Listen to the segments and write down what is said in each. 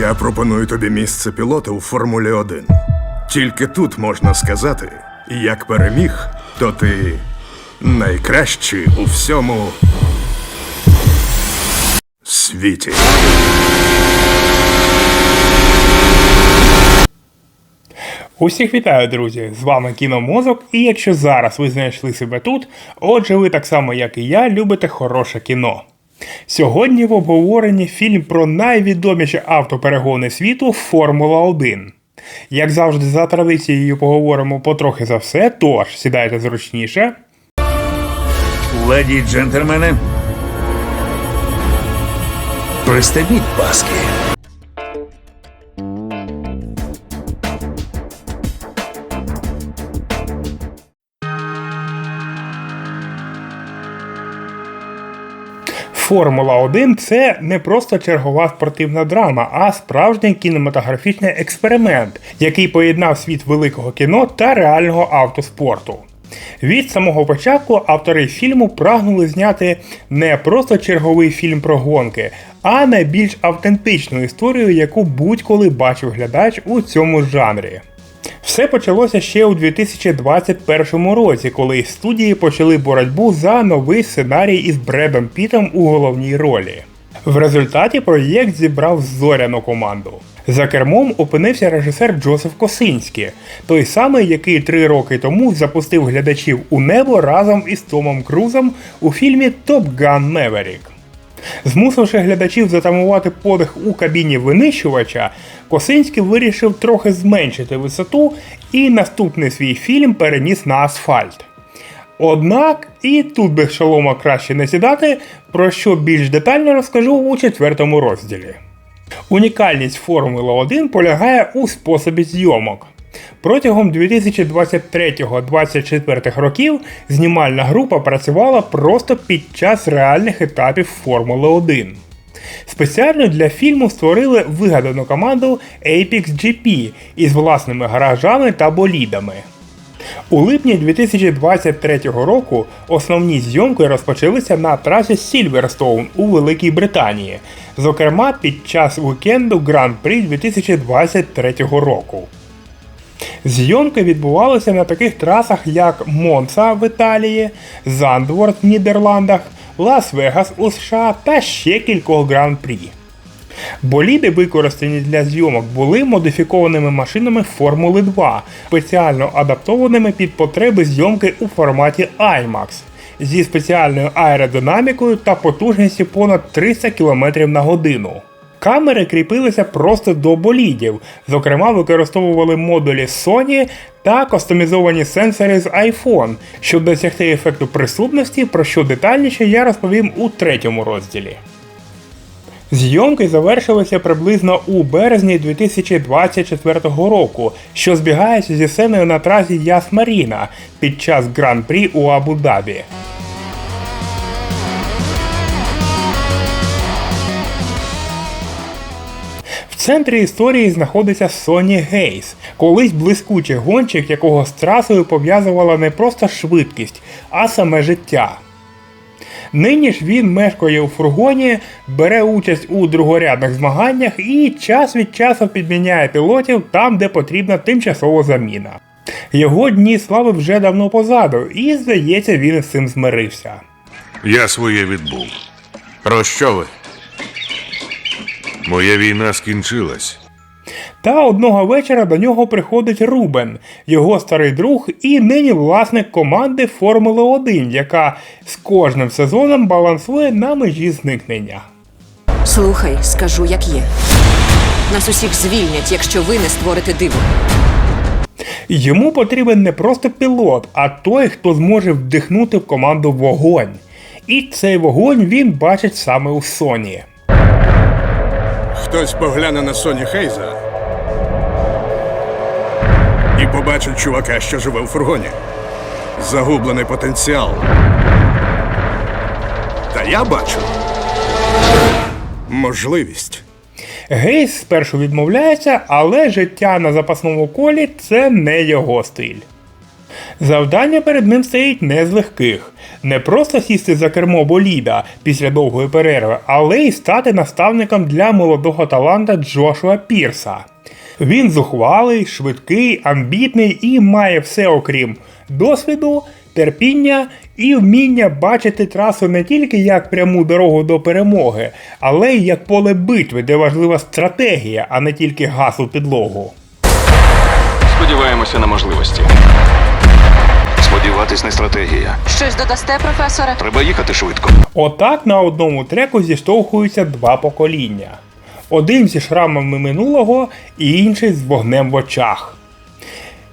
Я пропоную тобі місце пілота у Формулі 1. Тільки тут можна сказати, як переміг, то ти найкращий у всьому світі. Усіх вітаю, друзі! З вами Кіномозок, і якщо зараз ви знайшли себе тут, отже, ви так само, як і я, любите хороше кіно. Сьогодні в обговоренні фільм про найвідоміші автоперегони світу Формула 1. Як завжди, за традицією поговоримо потрохи за все, тож сідайте зручніше. Леді й джентльмени. Пристебіть паски. Формула 1 це не просто чергова спортивна драма, а справжній кінематографічний експеримент, який поєднав світ великого кіно та реального автоспорту. Від самого початку автори фільму прагнули зняти не просто черговий фільм про гонки, а найбільш автентичну історію, яку будь-коли бачив глядач у цьому жанрі. Все почалося ще у 2021 році, коли студії почали боротьбу за новий сценарій із Бредом Пітом у головній ролі. В результаті проєкт зібрав зоряну команду. За кермом опинився режисер Джозеф Косинський, той самий, який три роки тому запустив глядачів у небо разом із Томом Крузом у фільмі Топ Ган Меверік. Змусивши глядачів затамувати подих у кабіні винищувача, Косинський вирішив трохи зменшити висоту і наступний свій фільм переніс на асфальт. Однак, і тут без шолома краще не сідати, про що більш детально розкажу у четвертому розділі. Унікальність Формули 1 полягає у способі зйомок. Протягом 2023-2024 років знімальна група працювала просто під час реальних етапів Формули 1. Спеціально для фільму створили вигадану команду Apex GP із власними гаражами та болідами. У липні 2023 року основні зйомки розпочалися на трасі Сільверстоун у Великій Британії, зокрема під час вікенду Гран-прі 2023 року. Зйомки відбувалися на таких трасах, як Монца в Італії, Зандворт в Нідерландах, Лас-Вегас у США та ще кількох гран-прі. Боліди, використані для зйомок, були модифікованими машинами Формули 2, спеціально адаптованими під потреби зйомки у форматі IMAX зі спеціальною аеродинамікою та потужністю понад 300 км на годину. Камери кріпилися просто до болідів, зокрема використовували модулі Sony та кастомізовані сенсори з iPhone, щоб досягти ефекту присутності, про що детальніше я розповім у третьому розділі. Зйомки завершилися приблизно у березні 2024 року, що збігається зі сценою на трасі Яс Маріна під час гран-прі у Абу-Дабі. Центрі історії знаходиться Соні Гейс, колись блискучий гонщик, якого з трасою пов'язувала не просто швидкість, а саме життя. Нині ж він мешкає у фургоні, бере участь у другорядних змаганнях і час від часу підміняє пілотів там, де потрібна тимчасова заміна. Його дні слави вже давно позаду, і здається, він з цим змирився. Я своє відбув. Про що ви? Моя війна скінчилась. Та одного вечора до нього приходить Рубен, його старий друг і нині власник команди Формули 1, яка з кожним сезоном балансує на межі зникнення. Слухай, скажу, як є. Нас усіх звільнять, якщо ви не створите диво. Йому потрібен не просто пілот, а той, хто зможе вдихнути в команду вогонь. І цей вогонь він бачить саме у Соні. Хтось погляне на Соні Хейза і побачить чувака, що живе в фургоні. Загублений потенціал. Та я бачу можливість. Гейс спершу відмовляється, але життя на запасному колі це не його стиль. Завдання перед ним стоїть не з легких. Не просто сісти за кермо боліда після довгої перерви, але й стати наставником для молодого таланта Джошуа Пірса. Він зухвалий, швидкий, амбітний і має все окрім досвіду, терпіння і вміння бачити трасу не тільки як пряму дорогу до перемоги, але й як поле битви, де важлива стратегія, а не тільки газ у підлогу. Сподіваємося на можливості. Сподіватись не стратегія. Щось додасте, професоре? Треба їхати швидко. Отак на одному треку зіштовхуються два покоління: один зі шрамами минулого і інший з вогнем в очах.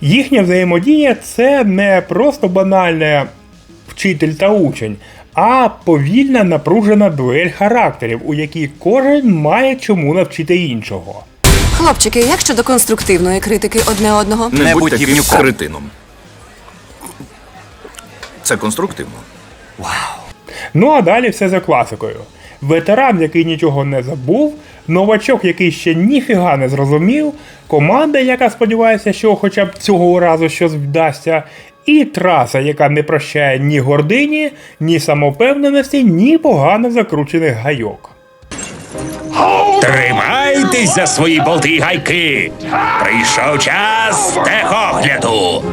Їхня взаємодія це не просто банальне вчитель та учень, а повільна напружена дуель характерів, у якій кожен має чому навчити іншого. Хлопчики, як щодо конструктивної критики одне одного? Не, будь таким гівнюком. Це конструктивно. Вау! Ну а далі все за класикою. Ветеран, який нічого не забув, новачок, який ще ніфіга не зрозумів, команда, яка сподівається, що хоча б цього разу щось вдасться, і траса, яка не прощає ні гордині, ні самовпевненості, ні погано закручених гайок. Тримайтесь за свої болти й гайки. Прийшов час техогляду.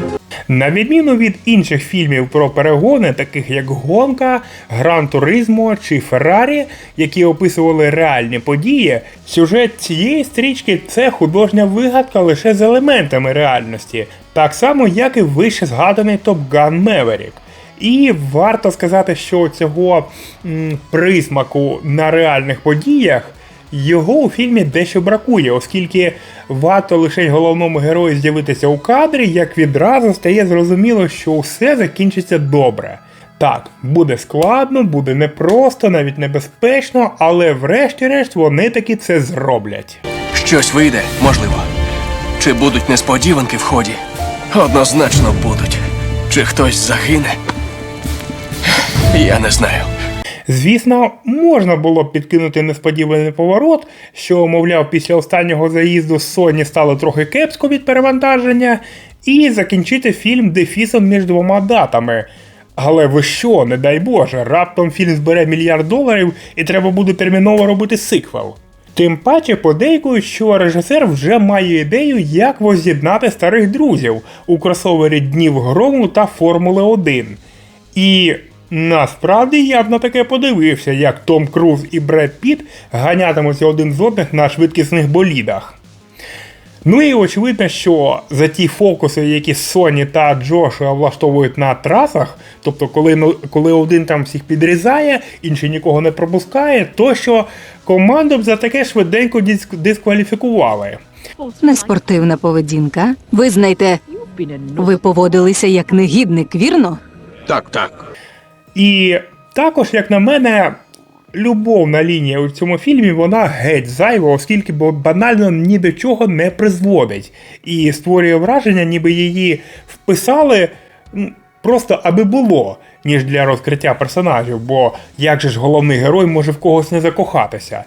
На відміну від інших фільмів про перегони, таких як Гонка, Гран Туризмо чи Феррарі, які описували реальні події, сюжет цієї стрічки це художня вигадка лише з елементами реальності, так само як і вище згаданий Gun Maverick. І варто сказати, що цього м, присмаку на реальних подіях його у фільмі дещо бракує, оскільки варто лише головному герою з'явитися у кадрі, як відразу стає зрозуміло, що все закінчиться добре. Так, буде складно, буде непросто, навіть небезпечно, але врешті-решт вони таки це зроблять. Щось вийде, можливо. Чи будуть несподіванки в ході? Однозначно будуть. Чи хтось загине? Я не знаю. Звісно, можна було б підкинути несподіваний поворот, що, мовляв, після останнього заїзду Sony стало трохи кепсько від перевантаження, і закінчити фільм дефісом між двома датами. Але ви що, не дай Боже, раптом фільм збере мільярд доларів і треба буде терміново робити сиквел. Тим паче подейкують, що режисер вже має ідею, як воз'єднати старих друзів у кросовері Днів Грому та Формули 1. І насправді я б на таке подивився, як Том Круз і Бред Піт ганятимуться один з одних на швидкісних болідах. Ну і очевидно, що за ті фокуси, які Соні та Джошуа влаштовують на трасах, тобто коли, ну- коли один там всіх підрізає, інший нікого не пропускає, то що команду б за таке швиденько диск- дискваліфікували. Неспортивна поведінка. Визнайте, ви поводилися як негідник, вірно? Так, так. І також, як на мене, любовна лінія у цьому фільмі вона геть зайва, оскільки бо- банально ні до чого не призводить. І створює враження, ніби її вписали просто аби було, ніж для розкриття персонажів, бо як же ж головний герой може в когось не закохатися.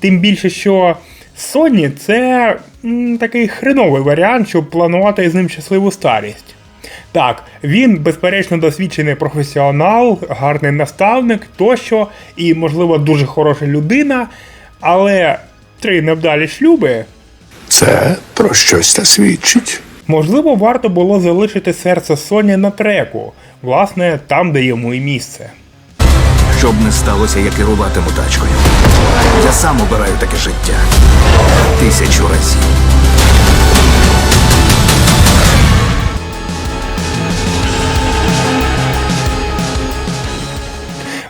Тим більше, що Соні це м, такий хреновий варіант, щоб планувати з ним щасливу старість. Так, він безперечно досвідчений професіонал, гарний наставник тощо, і, можливо, дуже хороша людина, але три невдалі шлюби. Це про щось та свідчить. Можливо, варто було залишити серце Соні на треку, власне, там, де йому і місце. Щоб не сталося, я керуватиму тачкою. Я сам обираю таке життя. Тисячу разів.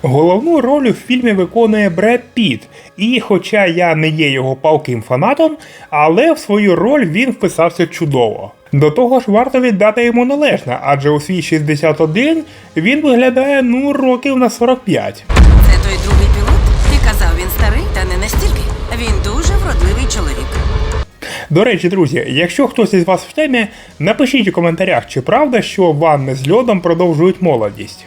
Головну роль у фільмі виконує Бред Піт, і хоча я не є його палким фанатом, але в свою роль він вписався чудово. До того ж, варто віддати йому належне, адже у свій 61 він виглядає ну років на 45. Це той другий пілот? Ти казав, він старий, та не настільки. Він дуже вродливий чоловік. До речі, друзі, якщо хтось із вас в темі, напишіть у коментарях, чи правда, що ванни з льодом продовжують молодість.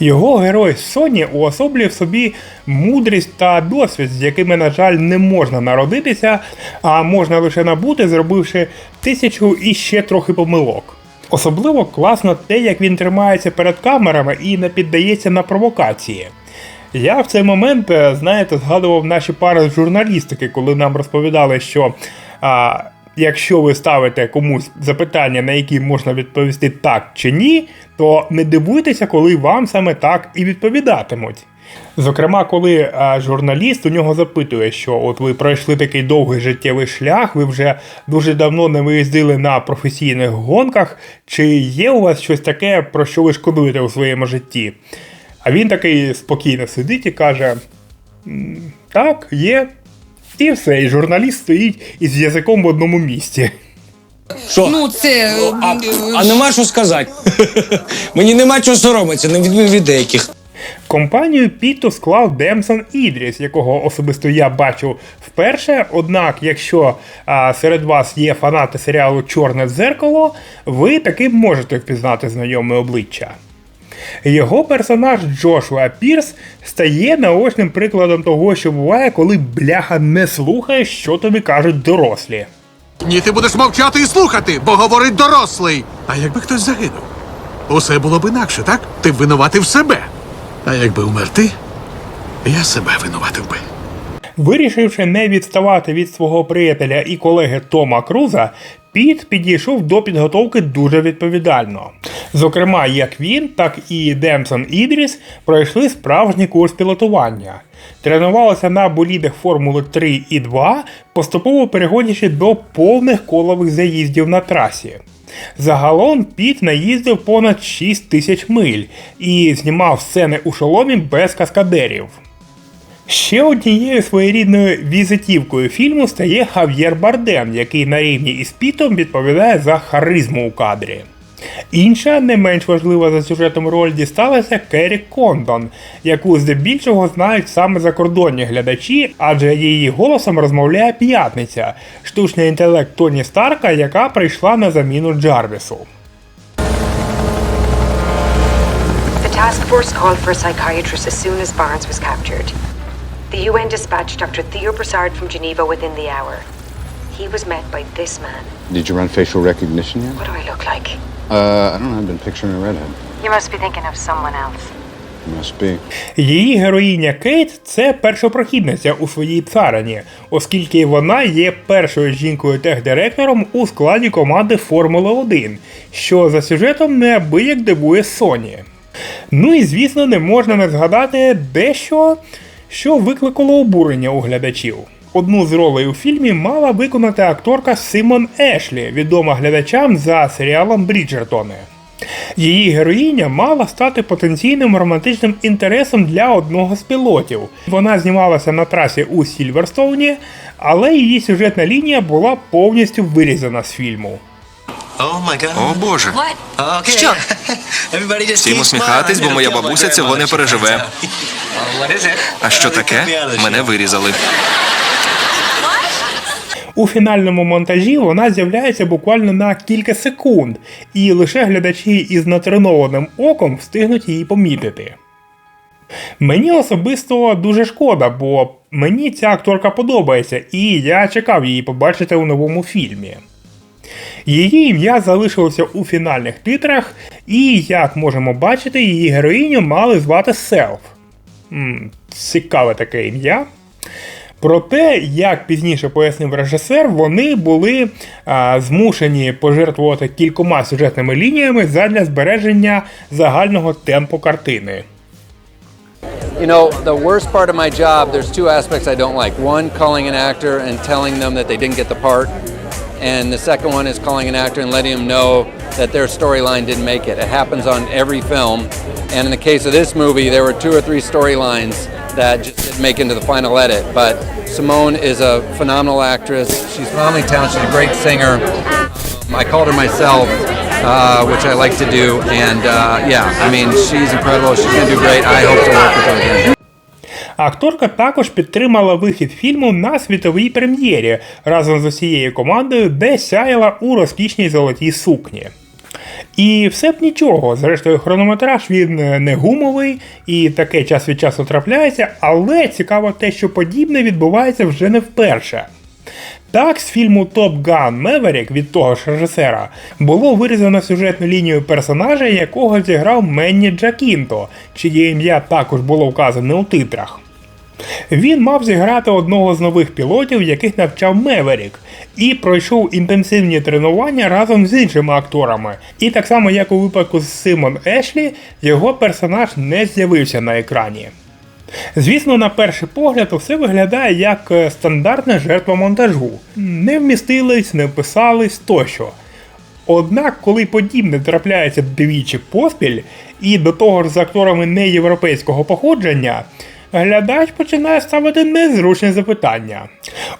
Його герой Соні уособлює в собі мудрість та досвід, з якими, на жаль, не можна народитися, а можна лише набути, зробивши тисячу і ще трохи помилок. Особливо класно те, як він тримається перед камерами і не піддається на провокації. Я в цей момент, е, знаєте, згадував наші пари з журналістики, коли нам розповідали, що а, якщо ви ставите комусь запитання, на які можна відповісти так чи ні, то не дивуйтеся, коли вам саме так і відповідатимуть. Зокрема, коли а, журналіст у нього запитує, що от ви пройшли такий довгий життєвий шлях, ви вже дуже давно не виїздили на професійних гонках, чи є у вас щось таке, про що ви шкодуєте у своєму житті? А він такий спокійно сидить і каже: Так, є. І все, і журналіст стоїть із язиком в одному місці. Що? Ну, це. А, а нема що сказати. Мені нема чого соромитися, не відмів від деяких. Компанію Піту склав Демсон Ідріс, якого особисто я бачив вперше. Однак, якщо а, серед вас є фанати серіалу Чорне дзеркало, ви таки можете впізнати знайоме обличчя. Його персонаж Джошуа Пірс стає наочним прикладом того, що буває, коли бляха не слухає, що тобі кажуть дорослі. Ні, ти будеш мовчати і слухати, бо говорить дорослий. А якби хтось загинув? Усе було б інакше, так? Ти б винуватив себе. А якби умер ти, я себе винуватив би. Вирішивши не відставати від свого приятеля і колеги Тома Круза, Піт підійшов до підготовки дуже відповідально. Зокрема, як він, так і Демсон Ідріс пройшли справжній курс пілотування. Тренувалися на болідах Формули 3 і 2, поступово переходячи до повних колових заїздів на трасі. Загалом Піт наїздив понад 6 тисяч миль і знімав сцени у шоломі без каскадерів. Ще однією своєрідною візитівкою фільму стає Хав'єр Бардем, який на рівні із Пітом відповідає за харизму у кадрі. Інша, не менш важлива за сюжетом роль дісталася Керрі Кондон, яку здебільшого знають саме закордонні глядачі, адже її голосом розмовляє п'ятниця, штучний інтелект Тоні Старка, яка прийшла на заміну Джарвісу. The task force called for a psychiatrist as soon as Barnes was captured. The UN dispatched Dr. Theo Broussard from Geneva within the hour. He was met by this man. Did you run facial recognition yet? What do I look like? Uh, I don't know. I've been picturing a redhead. You must be thinking of someone else. Її героїня Кейт це першопрохідниця у своїй царині, оскільки вона є першою жінкою техдиректором у складі команди Формули 1, що за сюжетом неабияк дивує Соні. Ну і звісно, не можна не згадати дещо, що викликало обурення у глядачів. Одну з ролей у фільмі мала виконати акторка Симон Ешлі, відома глядачам за серіалом Бріджертони. Її героїня мала стати потенційним романтичним інтересом для одного з пілотів. Вона знімалася на трасі у Сільверстоуні, але її сюжетна лінія була повністю вирізана з фільму. О боже. Що? Всім усміхатись, бо моя бабуся цього не переживе. А що таке? Мене вирізали. У фінальному монтажі вона з'являється буквально на кілька секунд, і лише глядачі із натренованим оком встигнуть її помітити. Мені особисто дуже шкода, бо мені ця акторка подобається, і я чекав її побачити у новому фільмі. Її ім'я залишилося у фінальних титрах, і, як можемо бачити, її героїню мали звати Селф. Цікаве таке ім'я. Проте, як пізніше пояснив режисер, вони були а, змушені пожертвувати кількома сюжетними лініями задля збереження загального темпу картини. You know, the worst part of my job, there's two aspects I don't like. One, calling an actor and telling them that they didn't get the part. And the second one is calling an actor and letting them know that their storyline didn't make it. It happens on every film. And in the case of this movie, there were two or three storylines that just didn't make into the final edit. But Simone is a phenomenal actress. She's phenomenally talented. She's a great singer. I called her myself, uh, which I like to do. And uh, yeah, I mean, she's incredible. She's to do great. I hope to work with her again. Акторка також підтримала вихід фільму на світовій прем'єрі разом з усією командою, де сяяла у розкішній золотій сукні. І все б нічого, зрештою, хронометраж він е, не гумовий і таке час від часу трапляється, але цікаво те, що подібне відбувається вже не вперше. Так, з фільму Top Gun Maverick від того ж режисера було вирізано сюжетну лінію персонажа, якого зіграв Менні Джакінто, чиє ім'я також було вказане у титрах. Він мав зіграти одного з нових пілотів, яких навчав Меверік, і пройшов інтенсивні тренування разом з іншими акторами. І так само, як у випадку з Симон Ешлі, його персонаж не з'явився на екрані. Звісно, на перший погляд, все виглядає як е, стандартна жертва монтажу. Не вмістились, не вписались тощо. Однак, коли подібне трапляється двічі поспіль, і до того ж з акторами неєвропейського походження, глядач починає ставити незручні запитання.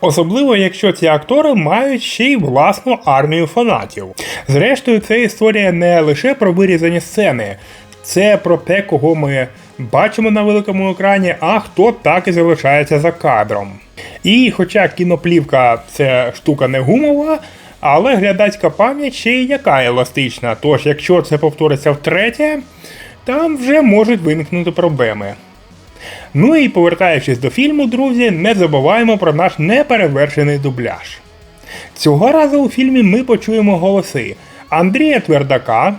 Особливо, якщо ці актори мають ще й власну армію фанатів. Зрештою, це історія не лише про вирізані сцени, це про те, кого ми бачимо на великому екрані, а хто так і залишається за кадром. І хоча кіноплівка це штука не гумова, але глядацька пам'ять ще й яка еластична. Тож, якщо це повториться втретє, там вже можуть виникнути проблеми. Ну і повертаючись до фільму, друзі, не забуваємо про наш неперевершений дубляж. Цього разу у фільмі ми почуємо голоси Андрія Твердака,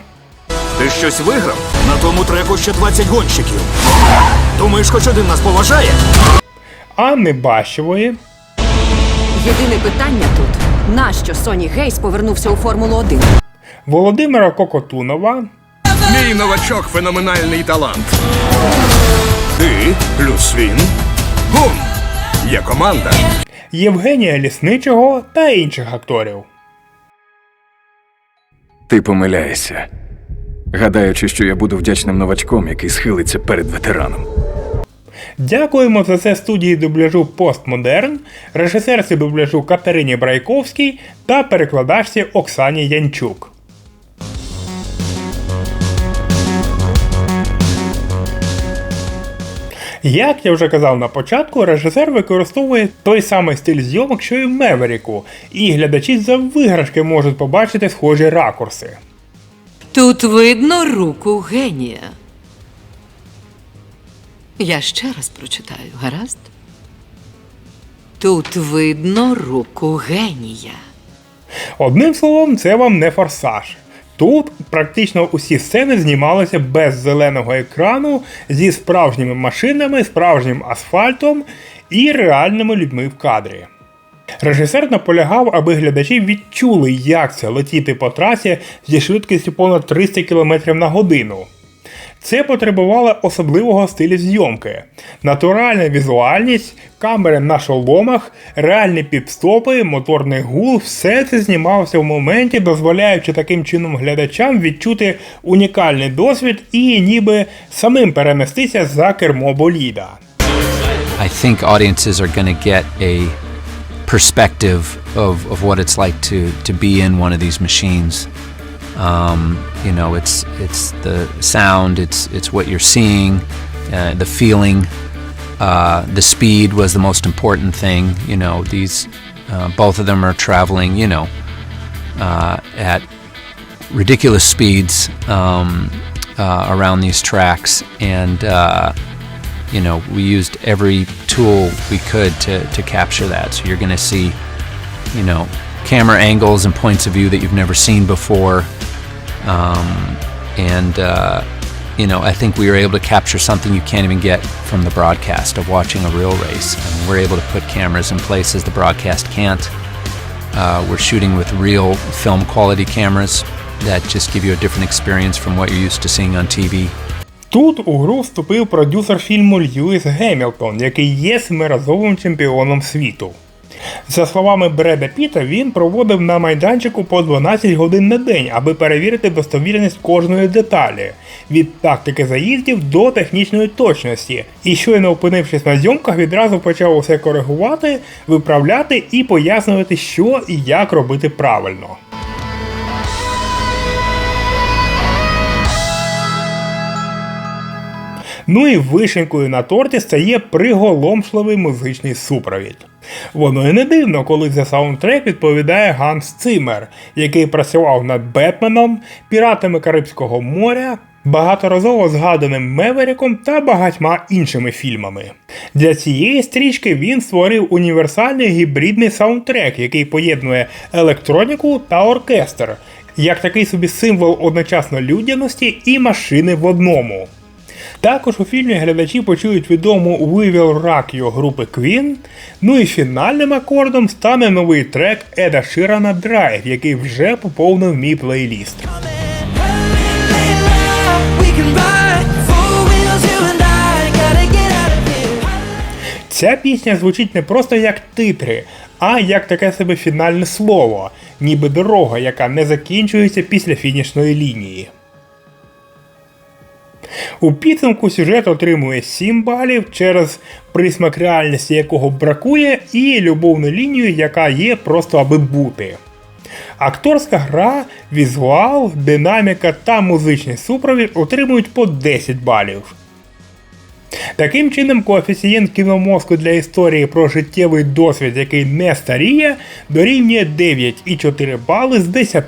Ти щось виграв? На тому треку ще 20 гонщиків. Думаєш, хоч один нас поважає? Анни Бащевої, Єдине питання тут: нащо Соні Гейс повернувся у Формулу 1? Володимира Кокотунова, Мій новачок феноменальний талант. Ти плюс він. Бум! Є команда. Євгенія Лісничого та інших акторів. Ти помиляєшся, гадаючи, що я буду вдячним новачком, який схилиться перед ветераном. Дякуємо за це студії дубляжу Постмодерн, режисерці дубляжу Катерині Брайковській та перекладачці Оксані Янчук. Як я вже казав на початку, режисер використовує той самий стиль зйомок, що і в Меверіку, і глядачі за виграшки можуть побачити схожі ракурси. Тут видно руку генія. Я ще раз прочитаю, гаразд? Тут видно руку генія. Одним словом, це вам не форсаж. Тут практично усі сцени знімалися без зеленого екрану зі справжніми машинами, справжнім асфальтом і реальними людьми в кадрі. Режисер наполягав, аби глядачі відчули, як це летіти по трасі зі швидкістю понад 300 км на годину. Це потребувало особливого стилю зйомки, натуральна візуальність, камери на шоломах, реальні підстопи, моторний гул, все це знімалося в моменті, дозволяючи таким чином глядачам відчути унікальний досвід і ніби самим перенестися за кермо боліда. I think audiences are going to get a perspective of, of what it's like to, to be in one of these machines. Um, you know, it's it's the sound, it's it's what you're seeing, uh, the feeling. Uh, the speed was the most important thing. You know, these uh, both of them are traveling. You know, uh, at ridiculous speeds um, uh, around these tracks, and uh, you know we used every tool we could to to capture that. So you're going to see, you know, camera angles and points of view that you've never seen before, um, and uh, you know I think we were able to capture something you can't even get from the broadcast of watching a real race. I mean, we're able to put cameras in places the broadcast can't. Uh, we're shooting with real film quality cameras that just give you a different experience from what you're used to seeing on TV. Тут у гру вступив продюсер фільму Льюіс Гемілтон, який є семиразовим чемпіоном світу. За словами Бреда Піта, він проводив на майданчику по 12 годин на день, аби перевірити достовірність кожної деталі від тактики заїздів до технічної точності. І щойно опинившись на зйомках, відразу почав усе коригувати, виправляти і пояснювати, що і як робити правильно. Ну і вишенькою на торті стає приголомшливий музичний супровід. Воно і не дивно, коли за саундтрек відповідає Ганс Циммер, який працював над Бетменом, Піратами Карибського моря, багаторазово згаданим Меверіком та багатьма іншими фільмами. Для цієї стрічки він створив універсальний гібридний саундтрек, який поєднує електроніку та оркестр, як такий собі символ одночасно людяності і машини в одному. Також у фільмі глядачі почують відому We Will Rock You групи Queen, ну і фінальним акордом стане новий трек Еда Ширана Drive, який вже поповнив мій плейліст. Ця пісня звучить не просто як титри, а як таке себе фінальне слово, ніби дорога, яка не закінчується після фінішної лінії. У підсумку сюжет отримує 7 балів через присмак реальності, якого бракує, і любовну лінію, яка є просто аби бути. Акторська гра, візуал, динаміка та музичний супровід отримують по 10 балів. Таким чином, коефіцієнт кіномозку для історії про життєвий досвід, який не старіє, дорівнює 9,4 бали з 10.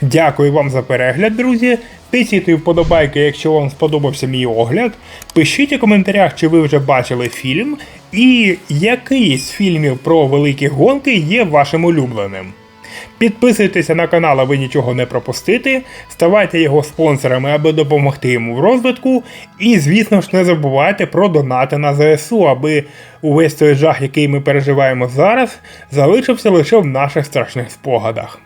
Дякую вам за перегляд, друзі. Тисяйте вподобайки, якщо вам сподобався мій огляд. Пишіть у коментарях, чи ви вже бачили фільм, і який з фільмів про великі гонки є вашим улюбленим. Підписуйтеся на канал, аби нічого не пропустити, ставайте його спонсорами, аби допомогти йому в розвитку. І, звісно ж, не забувайте про донати на ЗСУ, аби увесь той жах, який ми переживаємо зараз, залишився лише в наших страшних спогадах.